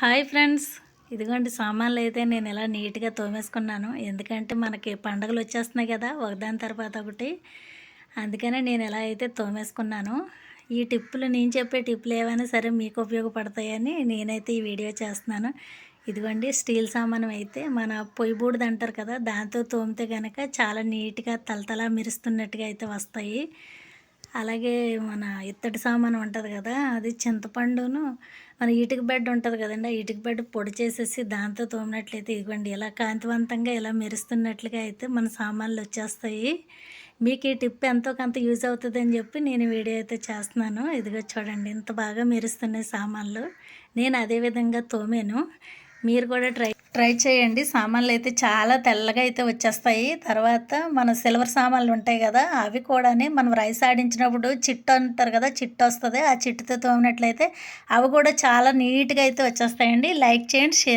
Hi friends. ఇదిగోండి సామాన్లు అయితే నేను ఇలా నీట్గా తోమేసుకున్నాను. ఎందుకంటే మనకి పండగలు వచ్చేస్తున్నాయి కదా ఒకదాని తర్వాత ఒకటి. అందుకనే నేను ఎలా అయితే తోమేసుకున్నాను. ఈ టిప్పులు నేను చెప్పే టిప్పులు ఏవైనా సరే మీకు ఉపయోగపడతాయని నేనైతే ఈ వీడియో చేస్తున్నాను. ఇదిగోండి స్టీల్ సామానం అయితే మన పొయ్యి బూడిద అంటారు కదా దాంతో తోమితే కనుక చాలా నీట్గా తలతలా మెరుస్తున్నట్టుగా అయితే వస్తాయి. అలాగే మన ఇత్తడి సామాను ఉంటుంది కదా అది చింతపండును మన ఇటుక బెడ్ ఉంటుంది కదండి ఆ ఇటుక బెడ్ పొడి చేసేసి దాంతో తోమినట్లయితే ఇదిగోండి ఇలా కాంతివంతంగా ఇలా మెరుస్తున్నట్లుగా అయితే మన సామాన్లు వచ్చేస్తాయి. మీకు ఈ టిప్ ఎంతో కొంత యూజ్ అవుతుందని చెప్పి నేను వీడియో అయితే చేస్తున్నాను. ఇదిగో చూడండి ఇంత బాగా మెరుస్తున్నాయి సామాన్లు. నేను అదే విధంగా తోమాను. మీరు కూడా ట్రై ట్రై చేయండి. సామాన్లు అయితే చాలా తెల్లగా అయితే వచ్చేస్తాయి. తర్వాత మన సిల్వర్ సామాన్లు ఉంటాయి కదా అవి కూడా మనం రైస్ ఆడించినప్పుడు చిట్టు అంటారు కదా చిట్టు వస్తుంది. ఆ చిట్టుతో తోమినట్లయితే అవి కూడా చాలా నీట్గా అయితే వచ్చేస్తాయండి. లైక్ చేయండి షేర్